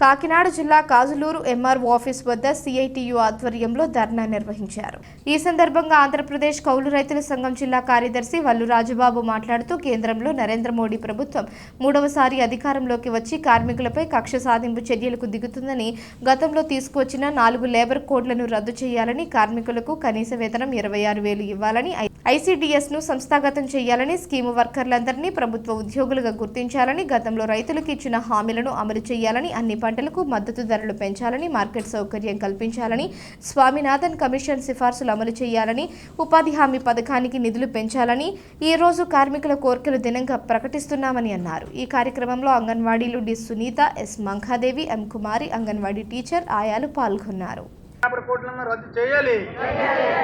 కాకినాడ జిల్లా Kajuluru MRO office వద్ద CITU ఆధ్వర్యంలో ధర్నా నిర్వహించారు. ఈ సందర్భంగా ఆంధ్రప్రదేశ్ కౌలు రైతుల సంఘం జిల్లా కార్యదర్శి వల్లు రాజబాబు మాట్లాడుతూ కేంద్రంలో నరేంద్ర మోడీ ప్రభుత్వం మూడవసారి అధికారంలోకి వచ్చి కార్మికులపై కక్ష సాధింపు చర్యలకు దిగుతుందని గతంలో తీసుకువచ్చిన నాలుగు లేబర్ కోడ్లను రద్దు చేయాలని కార్మికులకు కనీస వేతనం ఇరవై ఆరు వేలు ఇవ్వాలని ఐసీడీఎస్ను సంస్థాగతం చేయాలని స్కీము వర్కర్లందరినీ ప్రభుత్వ ఉద్యోగులుగా గుర్తించాలని గతంలో రైతులకు ఇచ్చిన హామీలను అమలు చేయాలని అన్ని పంటలకు మద్దతు ధరలు పెంచాలని మార్కెట్ సౌకర్యం కల్పించాలని స్వామినాథన్ కమిషన్ సిఫార్సులు అమలు చేయాలని ఉపాధి హామీ పథకానికి నిధులు పెంచాలని ఈ రోజు కార్మికుల కోరికలు దినంగా ప్రకటిస్తున్నామని అన్నారు. ఈ కార్యక్రమంలో అంగన్వాడీలు D Sunitha S Mankhadevi M Kumari anganwadi teacher ఆయాలు పాల్గొన్నారు. లేబర్ కోడ్లను రద్దు చేయాలి.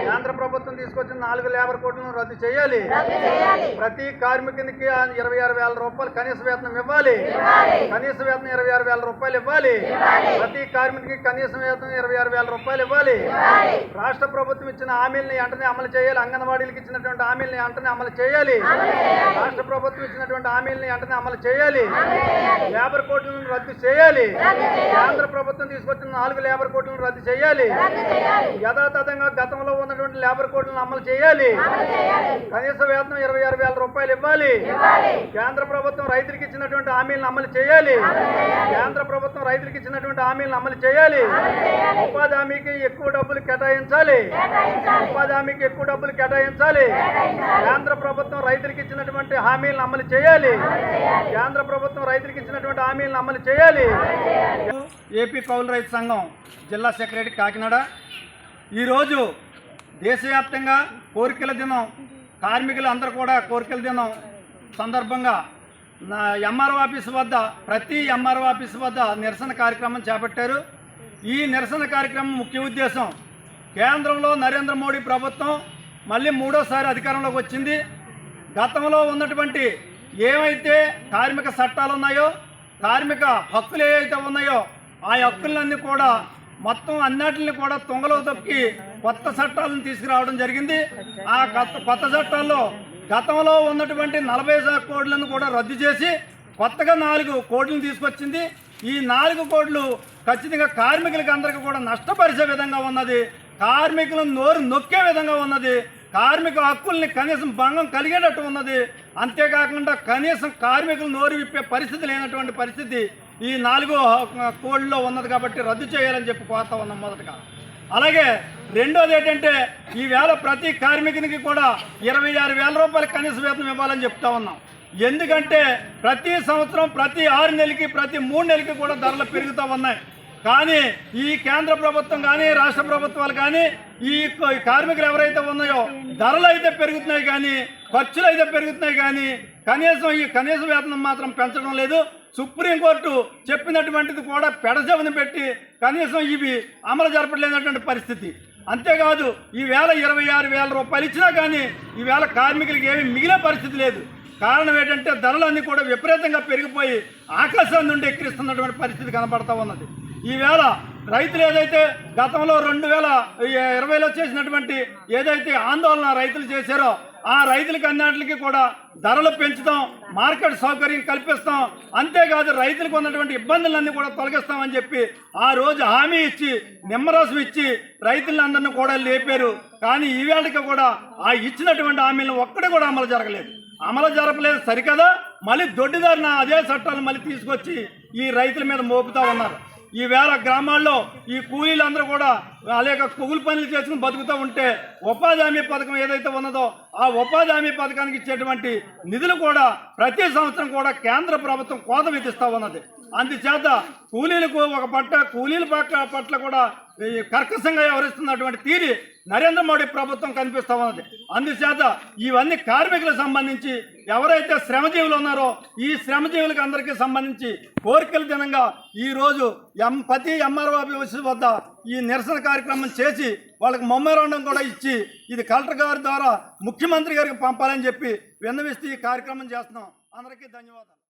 కేంద్ర ప్రభుత్వం తీసుకొచ్చిన నాలుగు లేబర్ కోడ్లను రద్దు చేయాలి. ప్రతి కార్మికునికి ఇరవై ఆరు వేల రూపాయలు కనీస వేతనం ఇవ్వాలి. కనీస వేతనం ఇరవై ఆరు వేల రూపాయలు ఇవ్వాలి. ప్రతి కార్మికునికి కనీస వేతనం ఇరవై ఆరు వేల రూపాయలు ఇవ్వాలి. రాష్ట్ర ప్రభుత్వం ఇచ్చిన హామీలను వెంటనే అమలు చేయాలి. అంగన్వాడీలకు ఇచ్చినటువంటి హామీలను వెంటనే అమలు చేయాలి. రాష్ట్ర ప్రభుత్వం ఇచ్చినటువంటి హామీలను వెంటనే అమలు చేయాలి. లేబర్ కోడ్లను రద్దు చేయాలి. కేంద్ర ప్రభుత్వం తీసుకొచ్చిన నాలుగు లేబర్ కోడ్లను రద్దు చేయాలి. యథాతథంగా గతంలో ఉన్న ఉన్నటువంటి లేబర్ కోడ్లను అమలు చేయాలి. కనీస వేతనం ఇరవై ఆరు వేల రూపాయలు ఇవ్వాలి. కేంద్ర ప్రభుత్వం రైతులకు ఇచ్చినటువంటి హామీలను అమలు చేయాలి. కేంద్ర ప్రభుత్వం రైతులకు ఇచ్చినటువంటి హామీలను అమలు చేయాలి. ఉపాధి హామీకి ఎక్కువ డబ్బులు కేటాయించాలి. ఉపాధి హామీకి ఎక్కువ డబ్బులు కేటాయించాలి. కేంద్ర ప్రభుత్వం రైతులకు ఇచ్చినటువంటి హామీలను అమలు చేయాలి. కేంద్ర ప్రభుత్వం రైతులకు ఇచ్చినటువంటి హామీలను అమలు చేయాలి. ఏపీ కౌలు రైతు సంఘం జిల్లా సెక్రటరీ కాకినాడ. ఈరోజు దేశవ్యాప్తంగా కోరికల దినం కార్మికులు అందరూ కూడా కోరికల దినం సందర్భంగా ఎంఆర్ఓ ఆఫీస్ వద్ద ప్రతి ఎంఆర్ఓ ఆఫీస్ వద్ద నిరసన కార్యక్రమం చేపట్టారు. ఈ నిరసన కార్యక్రమం ముఖ్య ఉద్దేశం కేంద్రంలో నరేంద్ర మోడీ ప్రభుత్వం మళ్ళీ మూడోసారి అధికారంలోకి వచ్చింది. గతంలో ఉన్నటువంటి ఏవైతే కార్మిక చట్టాలు ఉన్నాయో కార్మిక హక్కులు ఏవైతే ఉన్నాయో ఆ హక్కులన్నీ కూడా మొత్తం అన్నిటిని కూడా తుంగలో తొక్కి కొత్త చట్టాలను తీసుకురావడం జరిగింది. ఆ కొత్త కొత్త చట్టాల్లో గతంలో ఉన్నటువంటి నలభై శాతం కోడ్లను కూడా రద్దు చేసి కొత్తగా నాలుగు కోడ్లను తీసుకొచ్చింది. ఈ నాలుగు కోడ్లు ఖచ్చితంగా కార్మికులకి అందరికీ కూడా నష్టపరిచే విధంగా ఉన్నది. కార్మికులను నోరు నొక్కే విధంగా ఉన్నది. కార్మిక హక్కుల్ని కనీసం భంగం కలిగేటట్టు ఉన్నది. అంతేకాకుండా కనీసం కార్మికులు నోరు విప్పే పరిస్థితి లేనటువంటి పరిస్థితి ఈ నాలుగో కోడ్లో ఉన్నది కాబట్టి రద్దు చేయాలని చెప్పి కోరుతా ఉన్నాం మొదటగా. అలాగే రెండోది ఏంటంటే ఈ వేళ ప్రతి కార్మికునికి కూడా ఇరవై ఆరు వేల రూపాయలు కనీస వేతనం ఇవ్వాలని చెప్తా ఉన్నాం. ఎందుకంటే ప్రతి సంవత్సరం ప్రతి ఆరు నెలకి ప్రతి మూడు నెలకి కూడా ధరలు పెరుగుతూ ఉన్నాయి. కానీ ఈ కేంద్ర ప్రభుత్వం కానీ రాష్ట్ర ప్రభుత్వాలు కానీ ఈ కార్మికులు ఎవరైతే ఉన్నాయో ధరలు అయితే పెరుగుతున్నాయి కానీ ఖర్చులు అయితే పెరుగుతున్నాయి కానీ కనీసం ఈ కనీస వేతనం మాత్రం పెంచడం లేదు. సుప్రీంకోర్టు చెప్పినటువంటిది కూడా పెడజవని పెట్టి కనీసం ఇవి అమలు జరపలేనటువంటి పరిస్థితి. అంతేకాదు ఈ వేల ఇరవై ఆరు వేల రూపాయలు ఇచ్చినా కానీ ఈ కార్మికులకి ఏమీ మిగిలే పరిస్థితి లేదు. కారణం ఏంటంటే ధరలన్నీ కూడా విపరీతంగా పెరిగిపోయి ఆకాశం నుండి ఎక్కిరిస్తున్నటువంటి పరిస్థితి కనబడతా ఉన్నది. ఈవేళ రైతులు ఏదైతే గతంలో రెండు వేల ఇరవైలో చేసినటువంటి ఏదైతే ఆందోళన రైతులు చేశారో ఆ రైతులకి అన్నింటికి కూడా ధరలు పెంచుతాం మార్కెట్ సౌకర్యం కల్పిస్తాం. అంతేకాదు రైతులకు ఉన్నటువంటి ఇబ్బందులన్నీ కూడా తొలగిస్తామని చెప్పి ఆ రోజు హామీ ఇచ్చి నిమ్మరసం ఇచ్చి రైతులందరినీ కూడా లేపారు. కానీ ఈవేళకి కూడా ఆ ఇచ్చినటువంటి హామీలను ఒక్కడే కూడా అమలు జరగలేదు. అమలు జరపలేదు సరికదా మళ్ళీ దొడ్డిదారిన అదే చట్టాలు మళ్ళీ తీసుకొచ్చి ఈ రైతుల మీద మోపుతా ఉన్నారు. ఈ వేళ గ్రామాల్లో ఈ కూలీలందరూ కూడా అనేక కూలి పనులు చేసుకుని బతుకుతూ ఉంటే ఉపాధి హామీ పథకం ఏదైతే ఉన్నదో ఆ ఉపాధి హామీ పథకానికి ఇచ్చేటువంటి నిధులు కూడా ప్రతి సంవత్సరం కూడా కేంద్ర ప్రభుత్వం కోత విధిస్తూ ఉన్నది. అందుచేత కూలీలకు ఒక పట్ట కూలీల పట్ల పట్ల కూడా ఈ కర్కశంగా వ్యవహరిస్తున్నటువంటి తీరి నరేంద్ర మోడీ ప్రభుత్వం కనిపిస్తూ ఉన్నది. అందుచేత ఇవన్నీ కార్మికులకు సంబంధించి ఎవరైతే శ్రమజీవులు ఉన్నారో ఈ శ్రమజీవులకు అందరికీ సంబంధించి కోరికల దినంగా ఈరోజు ఎం ప్రతి ఎంఆర్ఓ ఆఫీస్ వద్ద ఈ నిరసన కార్యక్రమం చేసి వాళ్ళకి మెమోరాండం కూడా ఇచ్చి ఇది కలెక్టర్ గారి ద్వారా ముఖ్యమంత్రి గారికి పంపాలని చెప్పి విన్నవిస్తూ ఈ కార్యక్రమం చేస్తున్నాం. అందరికీ ధన్యవాదాలు.